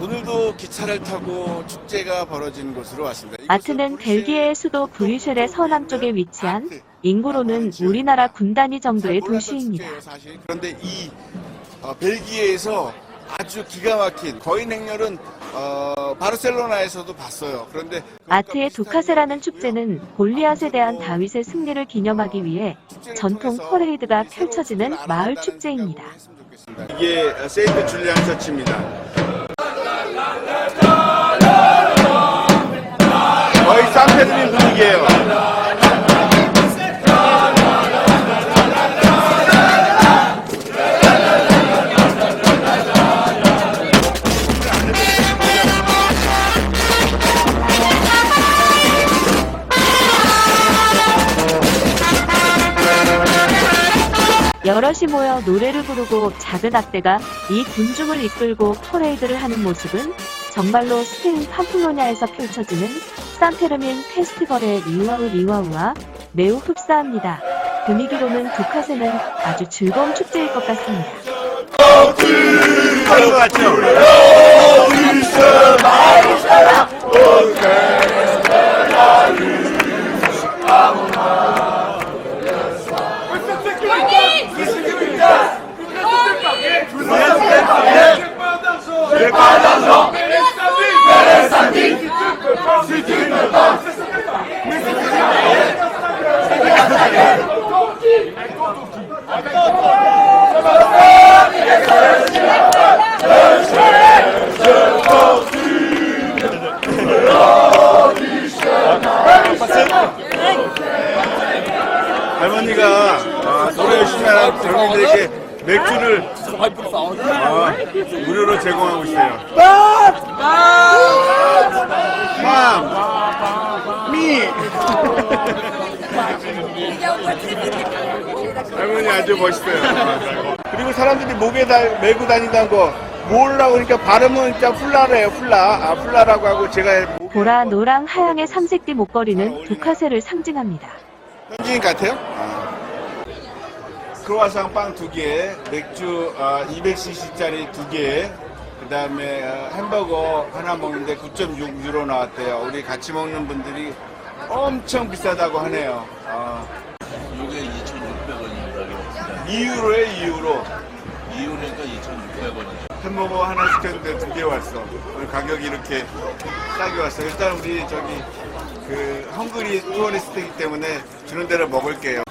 오늘도 기차를 타고 축제가 벌어진 곳으로 왔습니다. 아트는 벨기에의 수도 브뤼셀의 서남쪽에 위치한 인구로는 우리나라 군 단위 정도의 도시입니다. 사실. 그런데 이 어, 벨기에에서 아주 기가 막힌 거인 행렬은 어, 바르셀로나에서도 봤어요. 그런데 아트의 두카세라는 축제는 골리앗에 대한 다윗의 승리를 기념하기 위해 전통 퍼레이드가 펼쳐지는 마을 축제입니다. 이게 세인트 줄리안 처치입니다. 산페드린 분위기예요. 여럿이 모여 노래를 부르고 작은 악대가 이 군중을 이끌고 퍼레이드를 하는 모습은 정말로 스페인 팜플로냐에서 펼쳐지는 산테르민 페스티벌의 리와우 리와우와 매우 흡사합니다. 분위기로는 두카세는 아주 즐거운 축제일 것 같습니다. 같죠? 할머니가 아, 노래 열심히 하는 젊은이들에게 맥주를 아, 무료로 제공하고 있어요. 맘! 미! 할머니 아주 멋있어요. 그리고 사람들이 목에 다 메고 다닌다는 거 몰라 그러니까 발음은 진짜 훌라래요 훌라 아 훌라라고 하고 제가 보라, 노랑, 하양의 삼색띠 목걸이는 두카세를 상징합니다. 현지인 같아요? 크로아상 빵 두 개, 맥주 200cc짜리 두 개, 그 다음에 어, 햄버거 하나 먹는데 9.6 유로 나왔대요. 우리 같이 먹는 분들이 엄청 비싸다고 하네요. 아, 이게 2,600원입니다. 2유로에 2유로. 이유니까 2,600원이죠. 햄버거 하나 시켰는데 두 개 왔어. 오늘 가격이 이렇게 싸게 왔어. 일단 우리 저기 그 헝그리 투어리스트이기 때문에 주는 대로 먹을게요.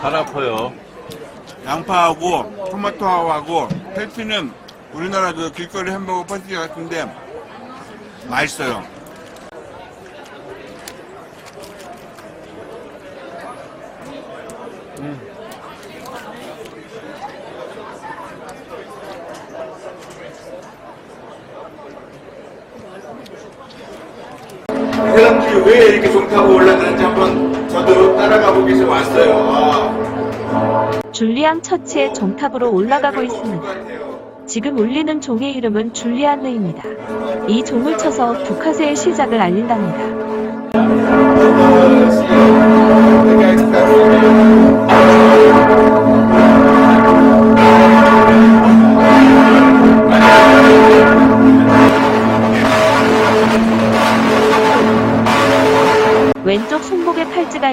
발 아파요. 양파하고 토마토하고 펠피는 우리나라 그 길거리 햄버거 펀치 같은데 맛있어요. 이 사람들이 왜 이렇게 종 타고 올라가는지 한번 저도 따라가 보기 위해서 왔어요. 아. 줄리안 처치의 정탑으로 올라가고 있습니다. 지금 울리는 종의 이름은 줄리안느입니다. 이 종을 쳐서 두카세의 시작을 알린답니다.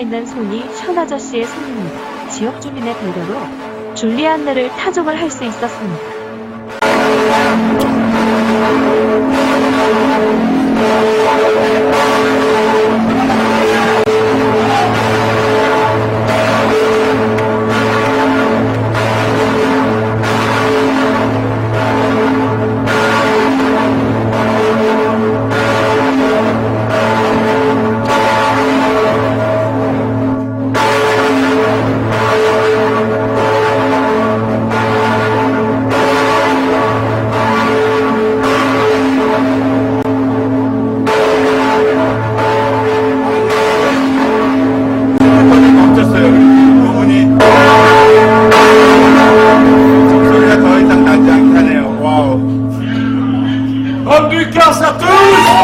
있는 손이 션 아저씨의 손입니다. 지역 주민의 배려로 줄리안느를 타종을 할 수 있었습니다. grâce à tous.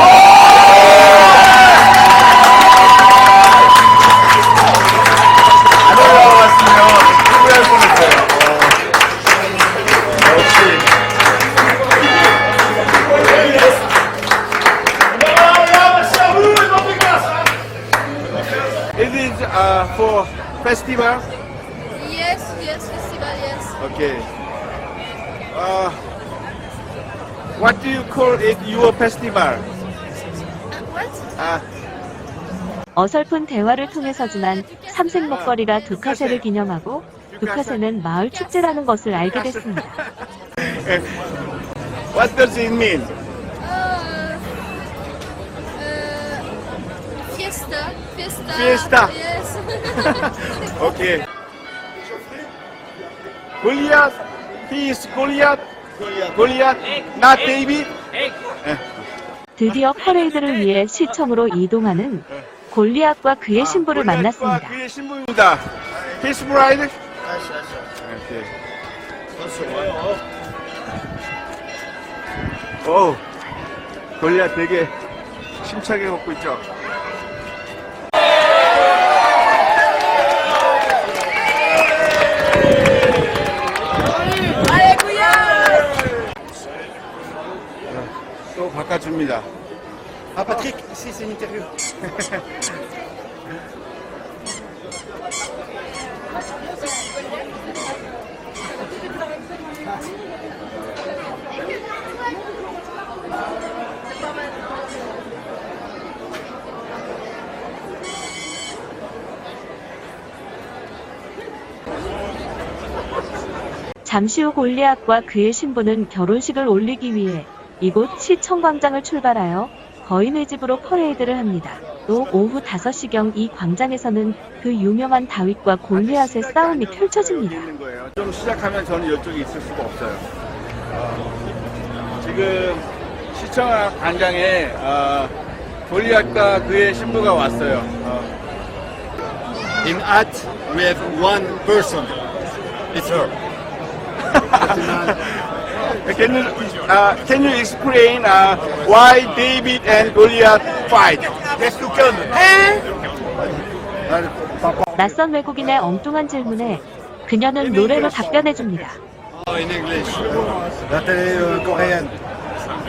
Uh, for festival? Yes, yes, festival, yes. Okay. Uh, what do you call it your festival? What? 아, 어설픈 대화를 통해서지만 삼색 먹거리가 두카세를 기념하고 두카세는 마을 축제라는 것을 알게 됐습니다. what does it mean? Uh, uh, fiesta. Fiesta. Fiesta. Yes. Okay. Goliath, he is Goliath. Goliath, not David. 드디어 퍼레이드를 위해 시청으로 이동하는 골리앗과 그의 신부를 만났습니다. 그의 신부입니다. His bride. 오, 골리앗 되게 심차게 걷고 있죠. 또 바꿔줍니다. Ah Patrick, ici c'est une interview. 잠시 후 골리앗과 그의 신부는 결혼식을 올리기 위해 이곳 시청광장을 출발하여 거인의 집으로 퍼레이드를 합니다. 또 오후 5시경 이 광장에서는 그 유명한 다윗과 골리앗의 싸움이 펼쳐집니다. 좀 시작하면 저는 이쪽에 있을 수가 없어요. 어, 지금 시청 광장에 어, 골리앗과 그의 신부가 왔어요. 어, In At, we have one person. It's her. Can you uh, can you explain uh, why David and Goliath fight? Yes, you can. 낯선 외국인의 엉뚱한 질문에 그녀는 노래로 답변해줍니다. In English. La télé euh, coréenne.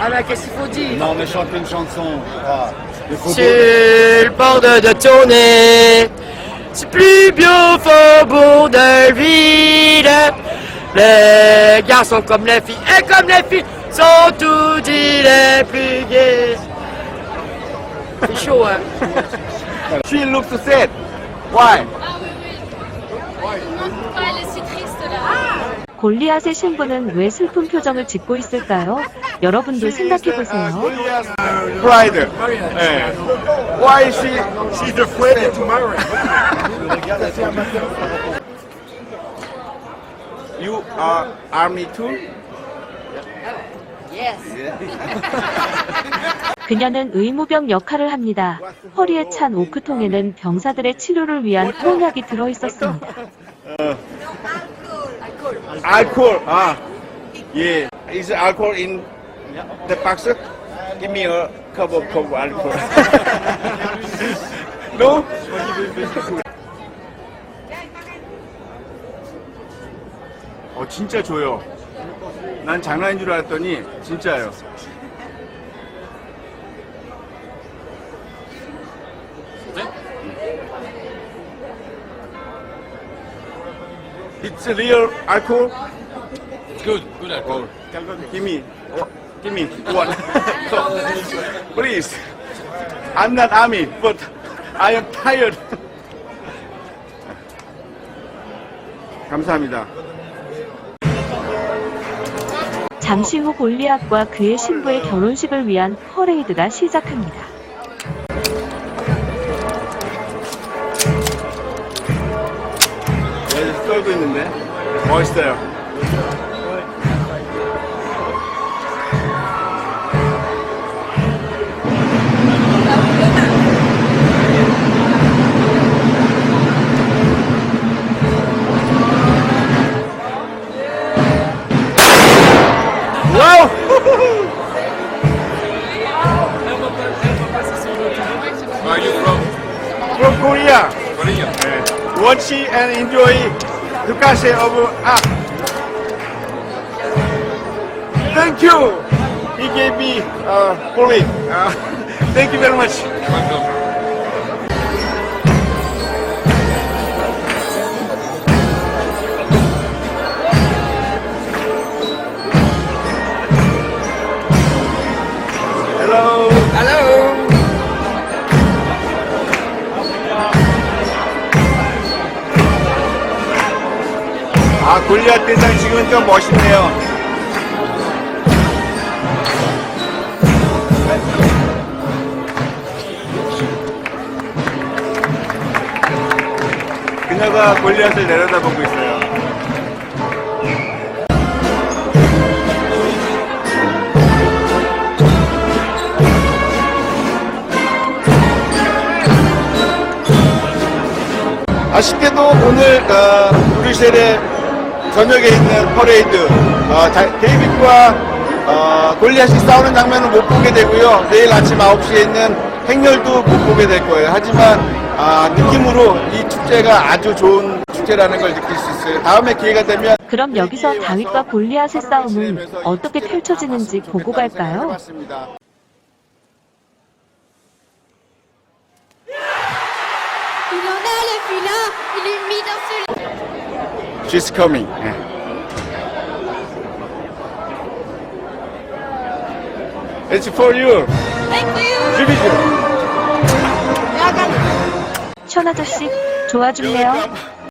Ah bah qu'est-ce qu'il faut dire Non, on a chanté une chanson. Ah, il faut Sur le bord de, de tournée, c'est plus vieux faubourg de ville. Les garçons comme les filles et comme les filles sont tous dit les plus gays. C'est chaud hein She looks sad. Why? Ah oui, oui. Pourquoi elle est si triste là 골리앗의 신부는 왜 슬픈 표정을 짓고 있을까요? 여러분도 생각해 보세요. Goliath pride. 네. Why she? She's afraid to marry. You are army too? 그녀는 의무병 역할을 합니다. 허리에 찬 오크통에는 병사들의 치료를 위한 홍약이 들어 있었습니다. Alcohol. Ah, yeah. Is alcohol in the box? Give me a cup of coke alcohol. no? 진짜 줘요. 난 장난인 줄 알았더니 진짜예요. It's real alcohol. Good, good alcohol. Give me, oh, give me one. so, please. I'm not army, but I am tired. 감사합니다. 잠시 후 골리앗과 그의 신부의 결혼식을 위한 퍼레이드가 시작합니다. 떨고 있는데 멋있어요. From Korea. Korea. 네. Watch and enjoy the Ducasse of Art. Thank you. He gave me uh, bullet. Uh, thank you very much. 골리앗 대장 지금은 좀 멋있네요. 그녀가 골리앗을 내려다보고 있어요. 아쉽게도 오늘 어, 브뤼셀의 저녁에 있는 퍼레이드 어, 다- 데이빗과 어, 골리앗이 싸우는 장면은 못 보게 되고요. 내일 아침 9시에 있는 행렬도 못 보게 될 거예요. 하지만 아, 느낌으로 이 축제가 아주 좋은 축제라는 걸 느낄 수 있어요. 다음에 기회가 되면 그럼 여기서 다윗과 골리앗의 싸움은 어떻게 펼쳐지는지 보고 갈까요? She's coming. 예. It's for you. Thank you. 주비주. 션 아저씨 도와줄래요?